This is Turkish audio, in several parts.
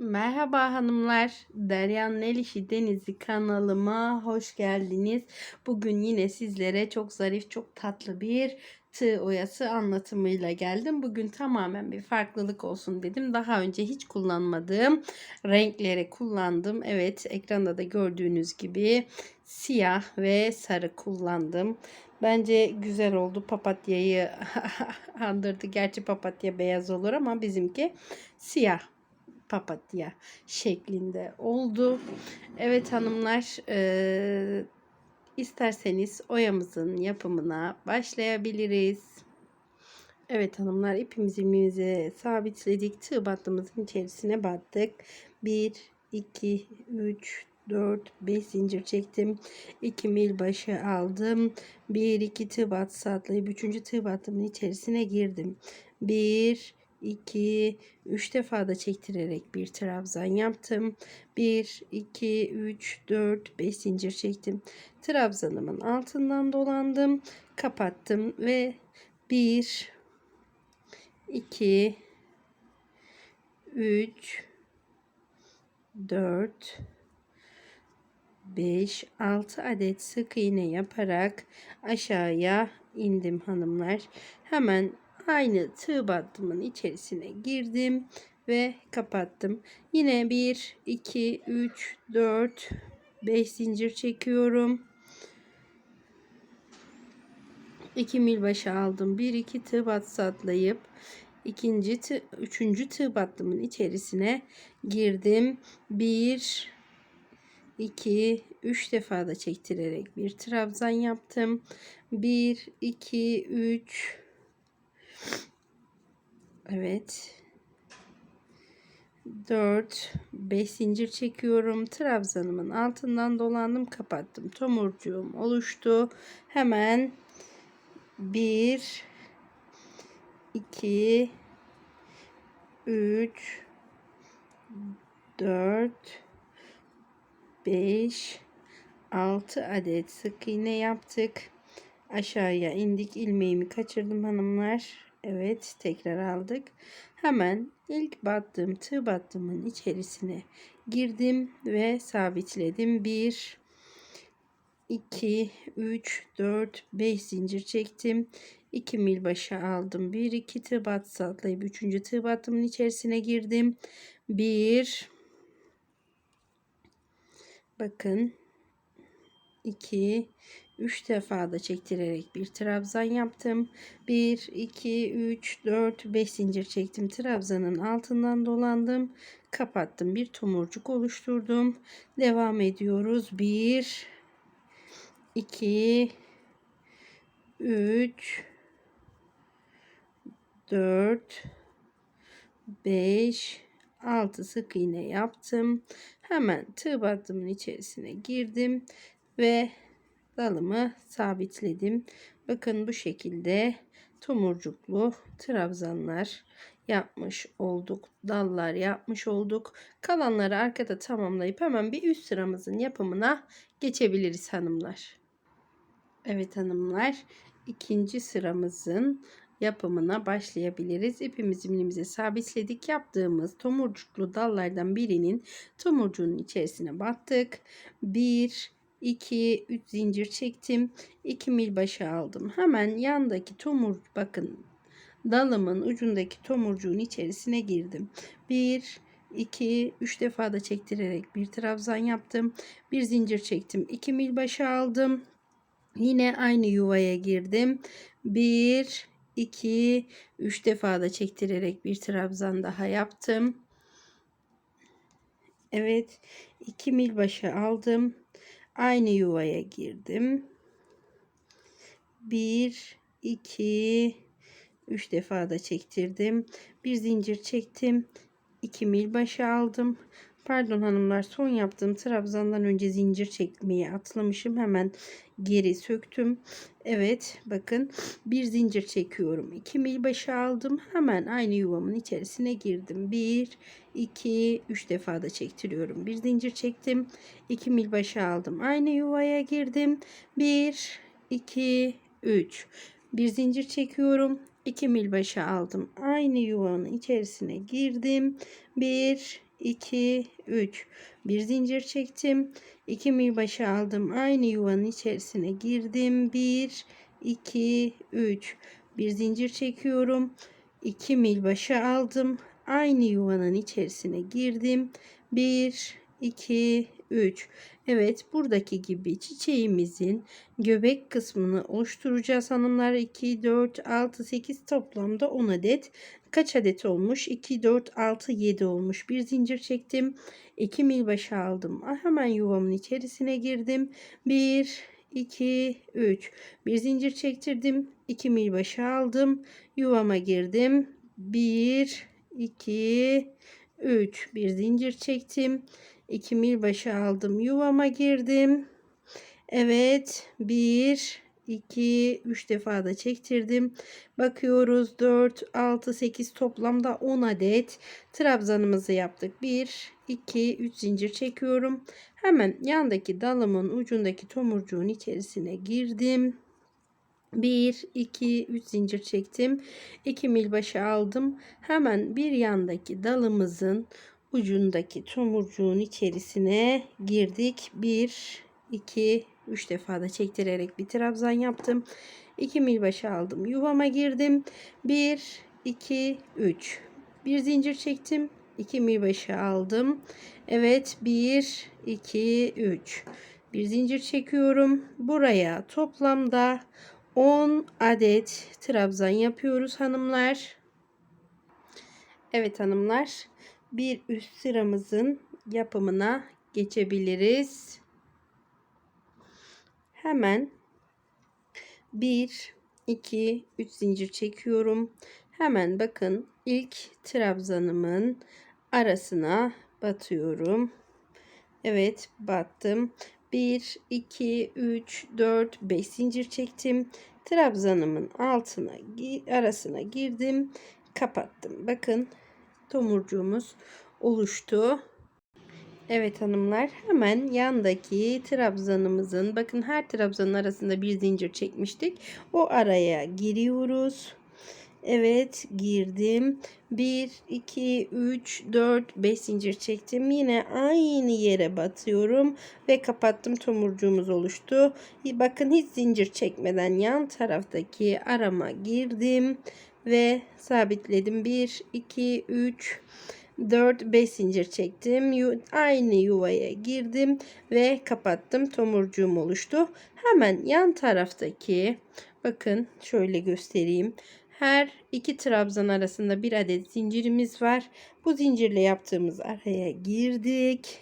Merhaba hanımlar. Derya'nın El İşi Denizi kanalıma hoş geldiniz. Bugün yine sizlere çok zarif, çok tatlı bir tığ oyası anlatımıyla geldim. Bugün tamamen bir farklılık olsun dedim. Daha önce hiç kullanmadığım renkleri kullandım. Evet ekranda da gördüğünüz gibi siyah ve sarı kullandım. Bence güzel oldu. Papatyayı andırdı. Gerçi papatya beyaz olur ama bizimki siyah papatya şeklinde oldu. Evet hanımlar e, isterseniz oyamızın yapımına başlayabiliriz. Evet hanımlar ipimizi ipimizi sabitledik. Tığ battığımızın içerisine battık. 1, 2, 3, 4, 5 zincir çektim. 2 mil başı aldım. 1, 2 tığ battı atlayıp 3. tığ battımın içerisine girdim. 1, 2, 3 defa da çektirerek bir trabzan yaptım. 1, 2, 3, 4, 5 zincir çektim. Trabzanımın altından dolandım. Kapattım ve 1, 2, 3, 4, 5, 6 adet sık iğne yaparak aşağıya indim hanımlar. Hemen aynı tığ battımın içerisine girdim ve kapattım. Yine 1 2 3 4 5 zincir çekiyorum. 2 mil başı aldım. 1 2 tığ battı atlayıp ikinci tığ, üçüncü tığ battımın içerisine girdim. 1 2 3 defa da çektirerek bir trabzan yaptım. 1 2 3 Evet. 4 5 zincir çekiyorum. Trabzanımın altından dolandım, kapattım. Tomurcuğum oluştu. Hemen 1 2 3 4 5 6 adet sık iğne yaptık. Aşağıya indik. ilmeğimi kaçırdım hanımlar. Evet tekrar aldık. Hemen ilk battığım tığ battığımın içerisine girdim ve sabitledim. 1 2 3 4 5 zincir çektim. 2 mil başı aldım. 1 2 tığ battı atlayıp 3. tığ battımın içerisine girdim. 1 Bakın 2 3 defa da çektirerek bir trabzan yaptım. 1 2 3 4 5 zincir çektim. Trabzanın altından dolandım. Kapattım. Bir tomurcuk oluşturdum. Devam ediyoruz. 1 2 3 4 5 6 sık iğne yaptım. Hemen tığ battımın içerisine girdim ve dalımı sabitledim. Bakın bu şekilde tomurcuklu trabzanlar yapmış olduk. Dallar yapmış olduk. Kalanları arkada tamamlayıp hemen bir üst sıramızın yapımına geçebiliriz hanımlar. Evet hanımlar ikinci sıramızın yapımına başlayabiliriz. İpimizi ilimize sabitledik. Yaptığımız tomurcuklu dallardan birinin tomurcuğunun içerisine battık. 1 2 3 zincir çektim. 2 mil başı aldım. Hemen yandaki tomur bakın dalımın ucundaki tomurcuğun içerisine girdim. 1 2 3 defa da çektirerek bir trabzan yaptım. Bir zincir çektim. 2 mil başı aldım. Yine aynı yuvaya girdim. 1 2 3 defa da çektirerek bir trabzan daha yaptım. Evet, 2 mil başı aldım. Aynı yuvaya girdim. 1 2 3 defa da çektirdim. Bir zincir çektim. 2 mil başı aldım. Pardon hanımlar son yaptığım trabzandan önce zincir çekmeyi atlamışım. Hemen geri söktüm. Evet bakın bir zincir çekiyorum. 2 mil başı aldım. Hemen aynı yuvamın içerisine girdim. 1 2 3 defa da çektiriyorum. Bir zincir çektim. 2 mil başı aldım. Aynı yuvaya girdim. 1 2 3 bir zincir çekiyorum. 2 mil başı aldım. Aynı yuvanın içerisine girdim. 1 2 3 bir zincir çektim. 2 mil başı aldım. Aynı yuvanın içerisine girdim. 1 2 3 bir zincir çekiyorum. 2 mil başı aldım. Aynı yuvanın içerisine girdim. 1 2 3 Evet buradaki gibi çiçeğimizin göbek kısmını oluşturacağız hanımlar. 2 4 6 8 toplamda 10 adet kaç adet olmuş? 2 4 6 7 olmuş. Bir zincir çektim. 2 mil başı aldım. Ah, hemen yuvamın içerisine girdim. 1 2 3 bir zincir çektirdim. 2 mil başı aldım. Yuvama girdim. 1 2 3 bir zincir çektim. 2 mil başı aldım. Yuvama girdim. Evet 1 2 3 defa da çektirdim. Bakıyoruz 4 6 8 toplamda 10 adet trabzanımızı yaptık. 1 2 3 zincir çekiyorum. Hemen yandaki dalımın ucundaki tomurcuğun içerisine girdim. 1 2 3 zincir çektim. 2 mil başı aldım. Hemen bir yandaki dalımızın ucundaki tomurcuğun içerisine girdik. 1 2 3 defa da çektirerek bir trabzan yaptım. 2 mil başı aldım. Yuvama girdim. 1 2 3 bir zincir çektim. 2 mil başı aldım. Evet 1 2 3 bir zincir çekiyorum. Buraya toplamda 10 adet trabzan yapıyoruz hanımlar. Evet hanımlar bir üst sıramızın yapımına geçebiliriz. Hemen 1 2 3 zincir çekiyorum. Hemen bakın ilk trabzanımın arasına batıyorum. Evet battım. 1 2 3 4 5 zincir çektim. Trabzanımın altına arasına girdim. Kapattım. Bakın tomurcuğumuz oluştu. Evet hanımlar hemen yandaki trabzanımızın bakın her trabzanın arasında bir zincir çekmiştik. O araya giriyoruz. Evet girdim. 1, 2, 3, 4, 5 zincir çektim. Yine aynı yere batıyorum ve kapattım. Tomurcuğumuz oluştu. Bakın hiç zincir çekmeden yan taraftaki arama girdim ve sabitledim. 1, 2, 3, 4 5 zincir çektim. Aynı yuvaya girdim ve kapattım. Tomurcuğum oluştu. Hemen yan taraftaki bakın şöyle göstereyim. Her iki trabzan arasında bir adet zincirimiz var. Bu zincirle yaptığımız araya girdik.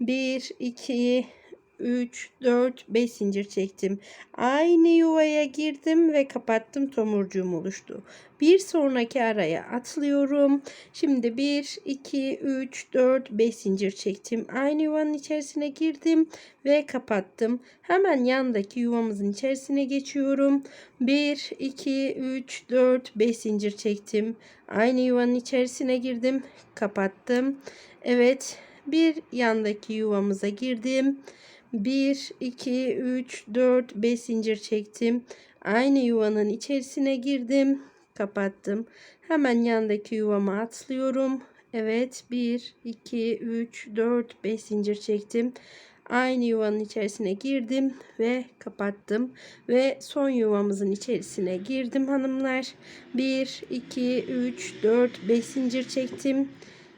1 2 3, 4, 5 zincir çektim. Aynı yuvaya girdim ve kapattım. Tomurcuğum oluştu. Bir sonraki araya atlıyorum. Şimdi 1, 2, 3, 4, 5 zincir çektim. Aynı yuvanın içerisine girdim ve kapattım. Hemen yandaki yuvamızın içerisine geçiyorum. 1, 2, 3, 4, 5 zincir çektim. Aynı yuvanın içerisine girdim. Kapattım. Evet bir yandaki yuvamıza girdim. 1, 2, 3, 4, 5 zincir çektim. Aynı yuvanın içerisine girdim. Kapattım. Hemen yandaki yuvama atlıyorum. Evet 1, 2, 3, 4, 5 zincir çektim. Aynı yuvanın içerisine girdim ve kapattım. Ve son yuvamızın içerisine girdim hanımlar. 1, 2, 3, 4, 5 zincir çektim.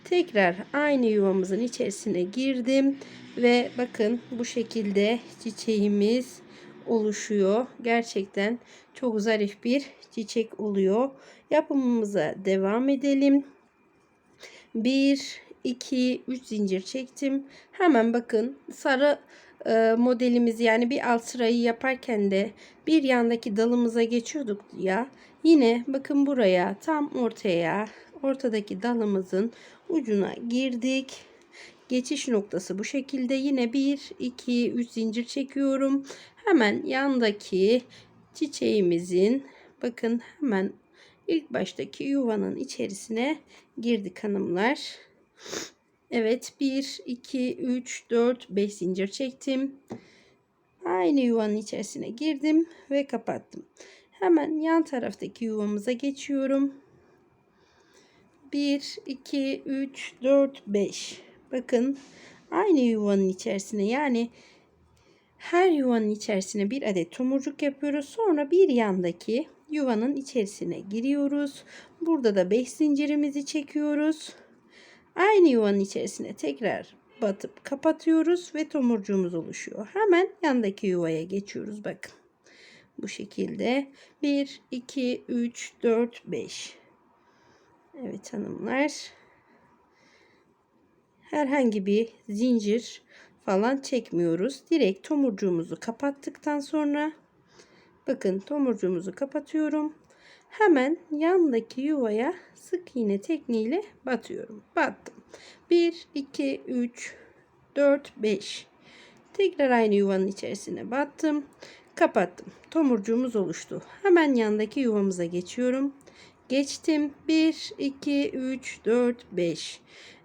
Tekrar aynı yuvamızın içerisine girdim ve bakın bu şekilde çiçeğimiz oluşuyor. Gerçekten çok zarif bir çiçek oluyor. Yapımımıza devam edelim. 1 2 3 zincir çektim. Hemen bakın sarı e, modelimiz yani bir alt sırayı yaparken de bir yandaki dalımıza geçiyorduk ya. Yine bakın buraya tam ortaya ortadaki dalımızın ucuna girdik. Geçiş noktası bu şekilde yine 1 2 3 zincir çekiyorum. Hemen yandaki çiçeğimizin bakın hemen ilk baştaki yuvanın içerisine girdik hanımlar. Evet 1 2 3 4 5 zincir çektim. Aynı yuvanın içerisine girdim ve kapattım. Hemen yan taraftaki yuvamıza geçiyorum. 1, 2, 3, 4, 5. Bakın aynı yuvanın içerisine yani her yuvanın içerisine bir adet tomurcuk yapıyoruz. Sonra bir yandaki yuvanın içerisine giriyoruz. Burada da 5 zincirimizi çekiyoruz. Aynı yuvanın içerisine tekrar batıp kapatıyoruz ve tomurcuğumuz oluşuyor. Hemen yandaki yuvaya geçiyoruz. Bakın. Bu şekilde 1, 2, 3, 4, 5. Evet hanımlar. Herhangi bir zincir falan çekmiyoruz. Direkt tomurcuğumuzu kapattıktan sonra bakın tomurcuğumuzu kapatıyorum. Hemen yandaki yuvaya sık iğne tekniğiyle batıyorum. Battım. 1, 2, 3, 4, 5. Tekrar aynı yuvanın içerisine battım. Kapattım. Tomurcuğumuz oluştu. Hemen yandaki yuvamıza geçiyorum. Geçtim. 1, 2, 3, 4, 5.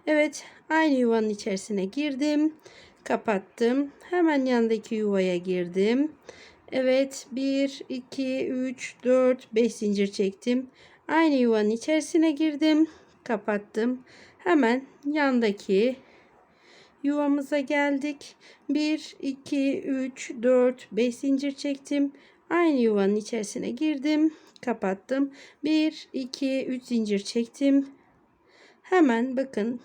Evet. Aynı yuvanın içerisine girdim. Kapattım. Hemen yandaki yuvaya girdim. Evet. 1, 2, 3, 4, 5 zincir çektim. Aynı yuvanın içerisine girdim. Kapattım. Hemen yandaki yuvamıza geldik. 1, 2, 3, 4, 5 zincir çektim. Aynı yuvanın içerisine girdim. Kapattım. 1, 2, 3 zincir çektim. Hemen bakın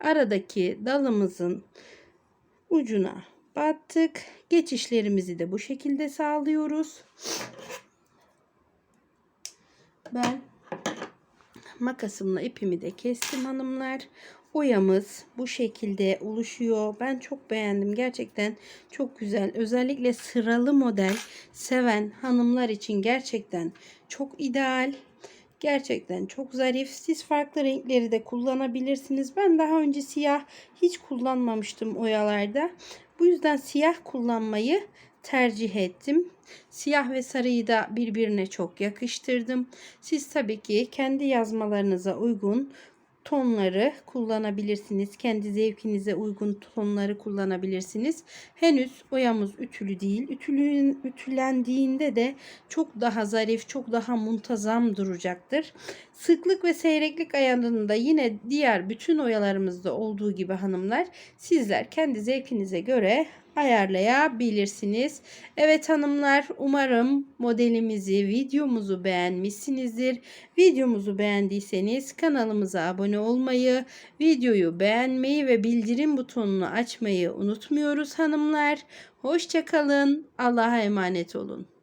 aradaki dalımızın ucuna battık. Geçişlerimizi de bu şekilde sağlıyoruz. Ben makasımla ipimi de kestim hanımlar. Oyamız bu şekilde oluşuyor. Ben çok beğendim. Gerçekten çok güzel. Özellikle sıralı model seven hanımlar için gerçekten çok ideal. Gerçekten çok zarif. Siz farklı renkleri de kullanabilirsiniz. Ben daha önce siyah hiç kullanmamıştım oyalarda. Bu yüzden siyah kullanmayı tercih ettim. Siyah ve sarıyı da birbirine çok yakıştırdım. Siz tabii ki kendi yazmalarınıza uygun tonları kullanabilirsiniz. Kendi zevkinize uygun tonları kullanabilirsiniz. Henüz oyamız ütülü değil. Ütülün ütülendiğinde de çok daha zarif, çok daha muntazam duracaktır. Sıklık ve seyreklik ayarında yine diğer bütün oyalarımızda olduğu gibi hanımlar sizler kendi zevkinize göre ayarlayabilirsiniz. Evet hanımlar umarım modelimizi, videomuzu beğenmişsinizdir. Videomuzu beğendiyseniz kanalımıza abone olmayı, videoyu beğenmeyi ve bildirim butonunu açmayı unutmuyoruz hanımlar. Hoşçakalın. Allah'a emanet olun.